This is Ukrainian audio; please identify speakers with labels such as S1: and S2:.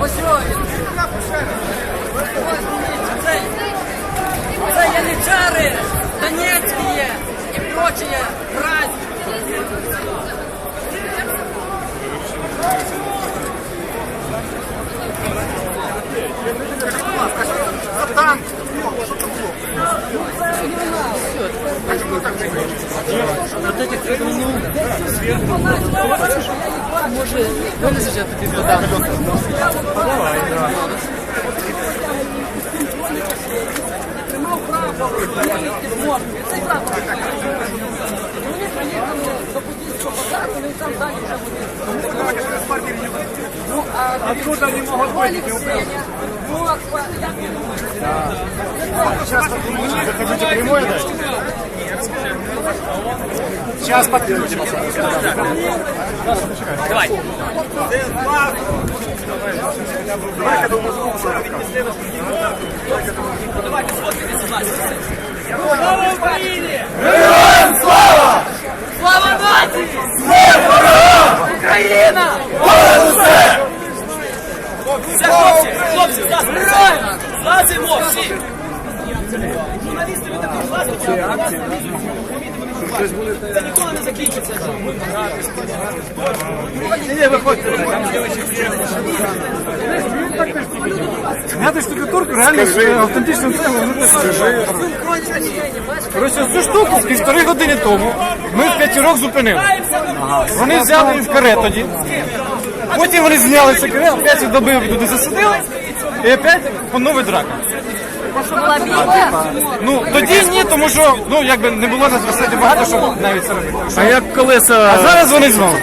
S1: Ось ось. Ось дивіться, це, це яничари, Донецькі є і прочі браті. Може, вилізеш я тобі подам. Тримав право, цей Прапор. Вони вже будуть. Ну, а
S2: Откуда они могут быть?
S1: ну, думаєте?
S2: Хотите прямое дать? Сейчас подключим.
S3: Давай. Давайте сфоткайтеся з нас. Слава! Героям слава! Слава нації! Україна! Все, хлопці, хлопці, нас Журналісти, ви також злазите, це ніколи не закінчиться.
S2: Зняти штукатурку реально з автентичним цеглом. Коротше, цю штуку півтори години тому ми в п'ятірок зупинили. Вони взяли в каре тоді. Потім вони зняли це каре, опять їх добили, туди засадили. І опять по новій драка. Ну тоді ні, тому що ну якби не було на достатньо багато, щоб навіть це робити.
S4: А як колеса
S2: А зараз вони знову.